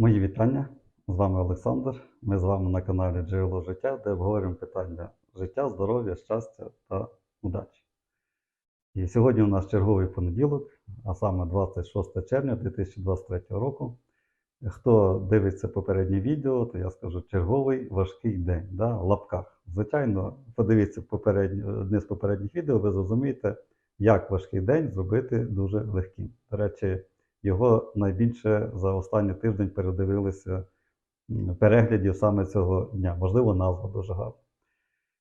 Мої вітання. З вами Олександр. Ми з вами на каналі Джерело життя, де обговорюємо питання життя, здоров'я, щастя та удачі. І сьогодні у нас черговий понеділок, а саме 26 червня 2023 року. Хто дивиться попереднє відео, то я скажу черговий важкий день да, в лапках. Звичайно, подивіться одне з попередніх відео, ви зрозумієте, як важкий день зробити дуже легким. До речі, його найбільше за останній тиждень передивилися переглядів саме цього дня. Можливо, назва дуже гарна.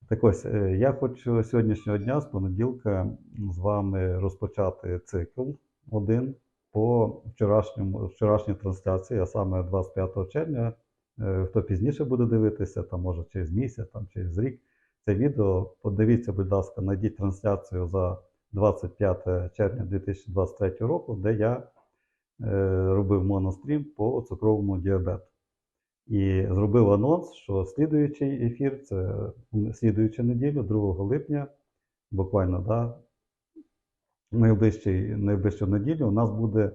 Так ось, е, я хочу сьогоднішнього дня, з понеділка, з вами розпочати цикл один по вчорашньому, вчорашній трансляції, а саме 25 червня. Е, Хто пізніше буде дивитися, там може через місяць, там через рік це відео. Подивіться, будь ласка, знайдіть трансляцію за 25 червня 2023 року, де я робив монострім по цукровому діабету. І зробив анонс, що слідуючий ефір це слідуючу неділю, 2 липня, буквально, да, найближчу неділю у нас буде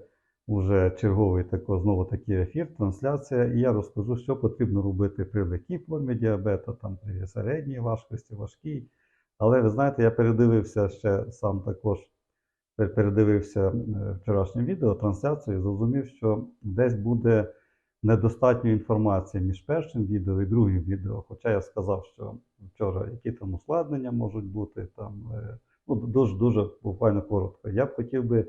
вже черговий тако, знову такий ефір, трансляція, і я розкажу, що потрібно робити при легкій формі діабету, там при середній важкості, важкій. Але ви знаєте, я передивився ще сам також, передивився е, вчорашнє відео, трансляцію, і зрозумів, що десь буде недостатньо інформації між першим відео і другим відео. Хоча я сказав, що вчора які там ускладнення можуть бути, там е, ну, дуже дуже буквально коротко. Я б хотів би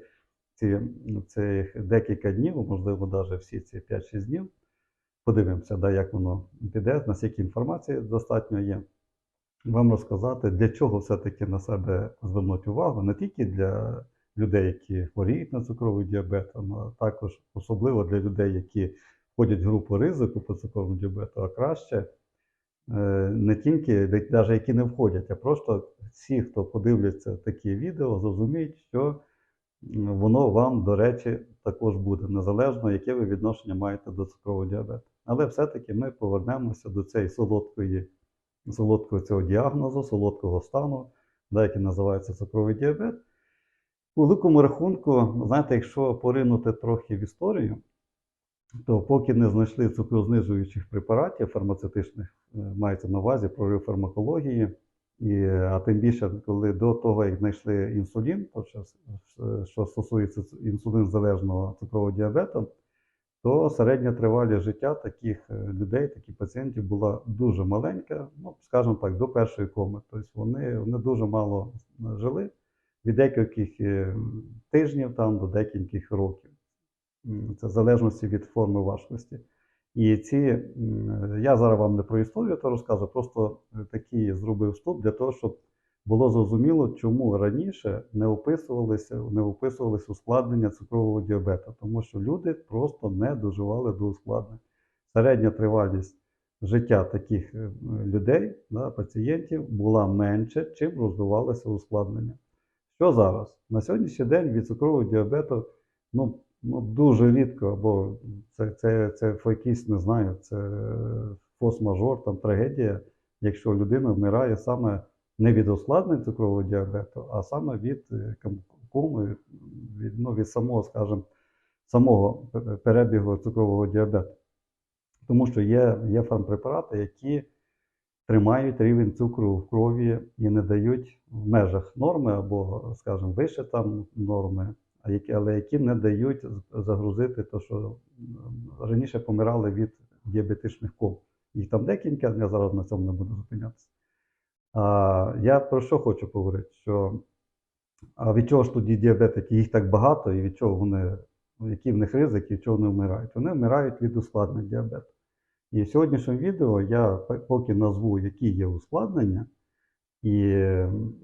ці цих декілька днів, можливо, навіть всі ці 5-6 днів. Подивимося, да, як воно піде, наскільки інформації достатньо є. Вам розказати, для чого все-таки на себе звернути увагу, не тільки для людей, які хворіють на цукровий діабет, а також особливо для людей, які входять в групу ризику по цукровому діабету, а краще е, не тільки навіть які не входять, а просто всі, хто подивляться такі відео, зрозуміють, що воно вам, до речі, також буде, незалежно, яке ви відношення маєте до цукрового діабету. Але все-таки ми повернемося до цієї солодкої, солодкого цього діагнозу, солодкого стану, який називається цукровий діабет. У великому рахунку, знаєте, якщо поринути трохи в історію, то поки не знайшли цукрознижуючих препаратів фармацевтичних, е, мається на увазі прорив фармакології, і, а тим більше, коли до того, як знайшли інсулін, то що, стосується ц- інсулінзалежного цукрового діабету, то середня тривалість життя таких е, людей, таких пацієнтів була дуже маленька, ну, скажімо так, до першої коми. Тобто вони, вони дуже мало жили від декількох е, тижнів там, до декількох років. Це в залежності від форми важкості. І ці, я зараз вам не про історію то розказую, просто е, такий зробив вступ для того, щоб було зрозуміло, чому раніше не описувалися, не описувалися ускладнення цукрового діабету, тому що люди просто не доживали до ускладнень. Середня тривалість життя таких е, людей, да, пацієнтів, була менше, чим розвивалося ускладнення. Що зараз? На сьогоднішній день від цукрового діабету ну, ну, дуже рідко, або це, це, це якийсь, не знаю, це фос-мажор, там трагедія, якщо людина вмирає саме не від ускладнень цукрового діабету, а саме від е, коми, від, ну, від самого, скажімо, самого перебігу цукрового діабету. Тому що є, є фармпрепарати, які тримають рівень цукру в крові і не дають в межах норми або, скажімо, вище там норми, але які не дають загрузити те, що раніше помирали від діабетичних ком. Їх там декілька, я зараз на цьому не буду зупинятися. А, я про що хочу говорити? Що а від чого ж тоді діабетики, їх так багато, і від чого вони, які в них ризики, від чого вони вмирають? Вони вмирають від ускладнень діабету. І в сьогоднішньому відео я поки назву, які є ускладнення, і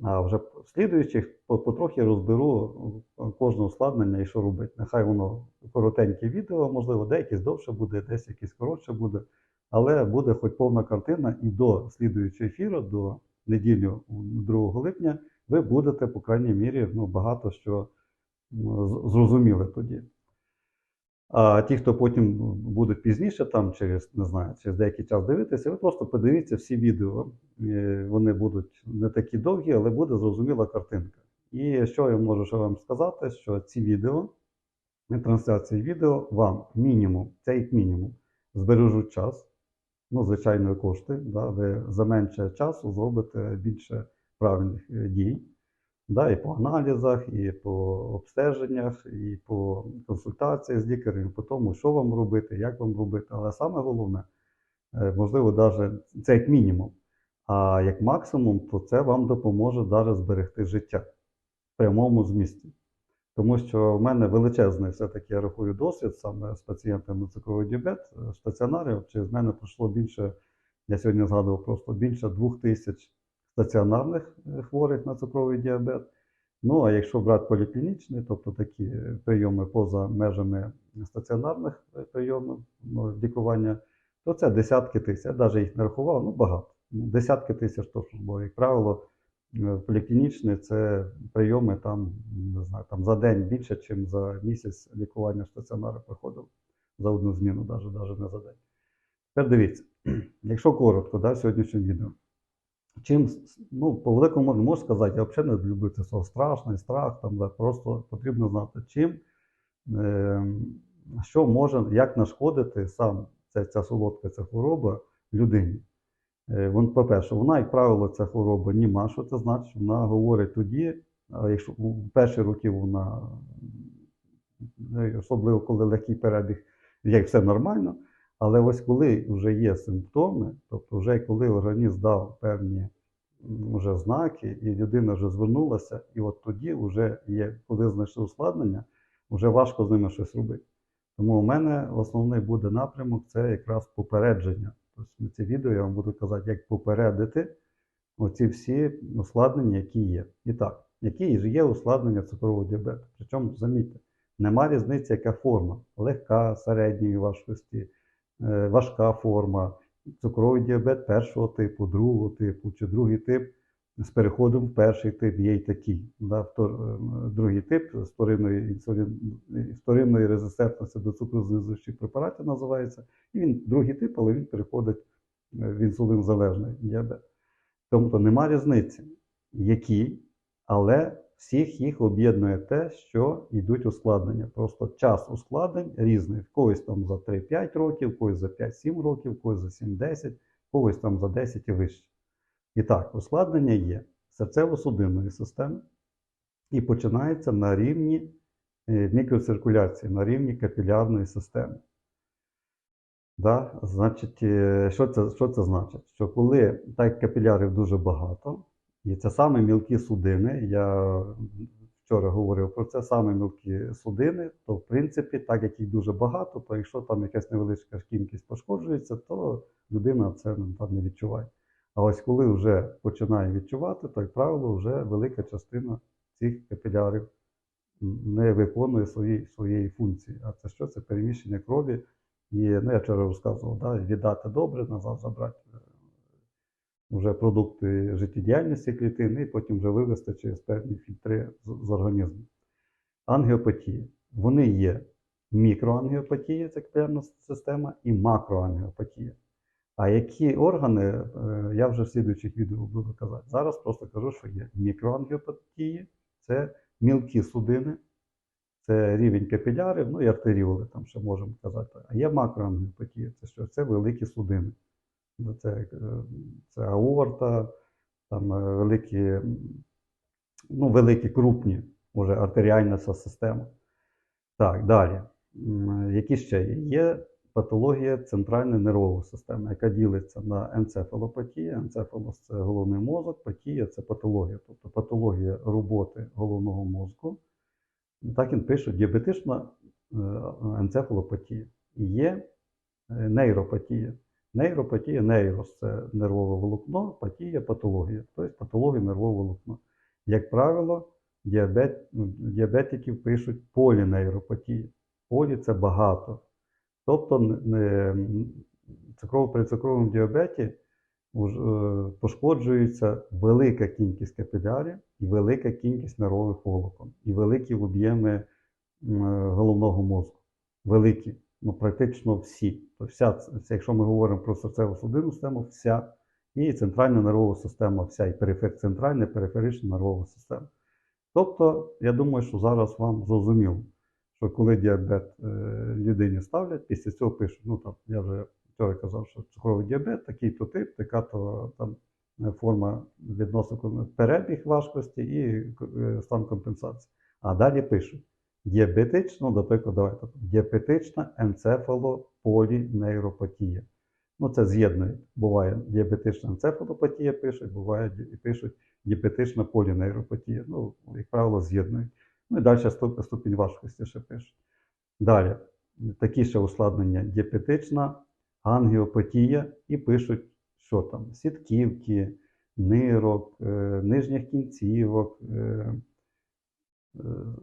а вже в слідуючих потрохи розберу кожне ускладнення і що робити. Нехай воно коротеньке відео, можливо, деякесь довше буде, десь якесь коротше буде, але буде хоч повна картина, і до слідуючого ефіру, до неділі 2 липня, ви будете, по крайній мірі, ну, багато що зрозуміли тоді. А ті, хто потім будуть пізніше, там через не знаю, через деякий час дивитися, ви просто подивіться всі відео. Е, Вони будуть не такі довгі, але буде зрозуміла картинка. І що я можу вам сказати, що ці відео, трансляції відео вам мінімум, це їх мінімум, збережуть час, ну, звичайно, кошти. Да, ви за менше часу зробите більше правильних е, дій. Да, і по аналізах, і по обстеженнях, і по консультаціях з лікарем, по тому, що вам робити, як вам робити. Але саме головне, е, можливо, навіть це як мінімум. А як максимум, то це вам допоможе навіть зберегти життя в прямому змісті. Тому що в мене величезний все-таки я рахую досвід саме з пацієнтами цукровий діабет в стаціонарі. Через мене пройшло більше, я сьогодні згадував просто більше двох тисяч стаціонарних е, хворих на цукровий діабет. Ну, а якщо брати поліклінічний, тобто такі е, прийоми поза межами стаціонарних е, прийомів ну, лікування, то це десятки тисяч. Я навіть їх не рахував, ну багато. Ну, Десятки тисяч точно, бо, як правило, поліклінічний це прийоми там, не знаю, там за день більше, ніж за місяць лікування в стаціонарі проходив за одну зміну, навіть, навіть не за день. Тепер дивіться, якщо коротко, да, сьогоднішнє відео. Чим, ну, по великому не можу сказати, я взагалі не люблю це слово страшний, страх, там, да, просто потрібно знати, чим, е, що може, як нашкодити сам ця, ця солодка ця хвороба людині. Е, вон, по-перше, вона, як правило, ця хвороба німа, що це значить? Вона говорить тоді, якщо в перші роки вона, особливо коли легкий перебіг, як все нормально. Але ось коли вже є симптоми, тобто вже коли організм дав певні вже знаки, і людина вже звернулася, і от тоді вже є, коли знайшли ускладнення, вже важко з ними щось робити. Тому у мене основний буде напрямок це якраз попередження. Тобто це відео я вам буду казати, як попередити оці всі ускладнення, які є. І так, які ж є ускладнення цукрового діабету. Причому, замітьте, нема різниці, яка форма легка, середньої важкості важка форма, цукровий діабет першого типу, другого типу чи другий тип з переходом в перший тип є й такий. Да, е, другий тип з вторинної, вторинної резистентності до цукрознижуючих препаратів називається. І він другий тип, але він переходить е, в інсулінзалежний діабет. Тобто нема різниці, який, але всіх їх об'єднує те, що йдуть ускладнення. Просто час ускладнень різний. В когось там за 3-5 років, в когось за 5-7 років, в когось за 7-10, в когось там за 10 і вище. І так, ускладнення є серцево-судинної системи і починається на рівні е, мікроциркуляції, на рівні капілярної системи. Да? Значить, е, що це, що це значить? Що коли так капілярів дуже багато, і це саме мілкі судини, я вчора говорив про це, саме мілкі судини, то в принципі, так як їх дуже багато, то якщо там якась невеличка кількість пошкоджується, то людина це там не відчуває. А ось коли вже починає відчувати, то, як правило, вже велика частина цих капілярів не виконує свої, своєї функції. А це що? Це переміщення крові. І ну, я вчора розказував, да, віддати добре, назад забрати вже продукти життєдіяльності клітини, і потім вже вивести через певні фільтри з, організму. Ангіопатія. Вони є мікроангіопатія, це капілярна система, і макроангіопатія. А які органи, е, я вже в слідуючих відео буду казати. Зараз просто кажу, що є мікроангіопатії, це мілкі судини, це рівень капілярів, ну і артеріоли, там ще можемо казати. А є макроангіопатія, це що? Це великі судини. Ну, Це, е, це аорта, там е, великі, ну, великі крупні, може, артеріальна ця система. Так, далі. Які ще є? Є патологія центральної нервової системи, яка ділиться на енцефалопатія. Енцефалос це головний мозок, патія це патологія, тобто патологія роботи головного мозку. Так він пише, діабетична е, енцефалопатія. Є нейропатія. Нейропатія, нейрос це нервове волокно, патія патологія, тобто патологія нервового волокна. Як правило, діабет, ну, діабетиків пишуть полінейропатія. Полі це багато. Тобто цукрово- при цукровому діабеті е, пошкоджується велика кількість капілярів і велика кількість нервових волокон, і великі об'єми головного мозку. Великі, ну практично всі. Вся, якщо ми говоримо про серцево-судинну систему, вся, і центральна нервова система, вся, і перифер, центральна периферична нервова система. Тобто, я думаю, що зараз вам зрозуміло, що коли діабет е, людині ставлять, після цього пишуть, ну там я вже вчора казав, що цукровий діабет, такий-то тип, така то там е, форма відносно перебіг важкості і е, стан компенсації. А далі пишуть діабетична, ну, наприклад, давайте діабетична енцефалополінейропатія. Ну, це з'єднують. Буває діабетична енцефалопатія пишуть, буває і пишуть діабетична полінейропатія. Ну, як правило, з'єднують. Ну і далі ступ- ступінь важкості ще пишуть. Далі, такі ще ускладнення: діабетична ангіопатія, і пишуть, що там, сітківки, нирок, е, нижніх кінцівок, е,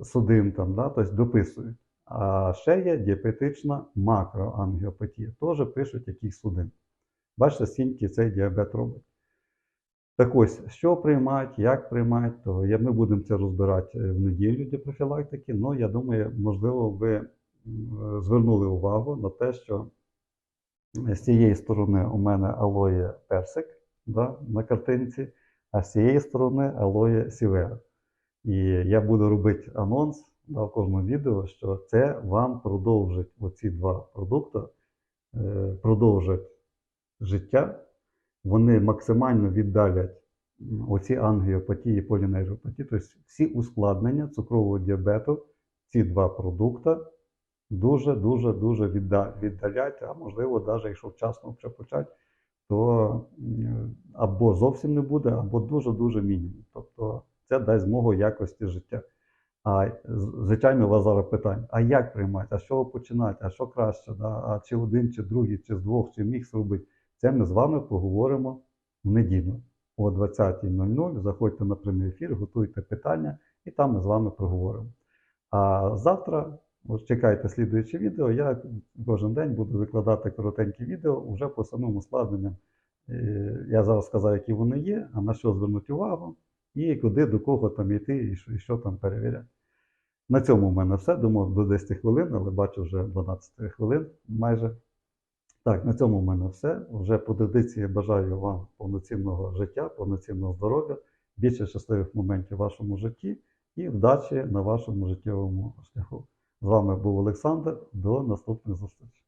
судин там, да, тобто дописують. А ще є діабетична макроангіопатія. Теж пишуть яких судин. Бачите, скільки цей діабет робить. Так ось, що приймати, як приймати, то я, ми будемо це розбирати е, в неділю для профілактики. Ну, я думаю, можливо, ви е, звернули увагу на те, що з цієї сторони у мене алоє персик да, на картинці, а з цієї сторони алоє сівера. І я буду робити анонс да, в кожному відео, що це вам продовжить оці два продукти, е, продовжать життя. Вони максимально віддалять оці ангіопатії, полінейропатії, тобто всі ускладнення цукрового діабету, ці два продукти дуже, дуже, дуже віддалять, а можливо, навіть якщо вчасно вже почати, то або зовсім не буде, або дуже-дуже мінімум. Тобто це дасть змогу якості життя. А звичайно, у вас зараз питання: а як приймати, а чого починати, а що краще, да? а чи один, чи другий, чи з двох, чи мікс робити? Це ми з вами поговоримо в неділю о 20.00. Заходьте на прямий ефір, готуйте питання, і там ми з вами проговоримо. А завтра чекайте слідуюче відео. Я кожен день буду викладати коротенькі відео вже по самим ускладненням. Е, Я зараз сказав, які вони є, а на що звернути увагу, і куди до кого там йти, і що, і що там перевіряти. На цьому в мене все. Думав до 10 хвилин, але бачу вже 12 хвилин майже. Так, на цьому в мене все. Вже по традиції бажаю вам повноцінного життя, повноцінного здоров'я, більше щасливих моментів в вашому житті і вдачі на вашому життєвому шляху. З вами був Олександр. До наступних зустрічей.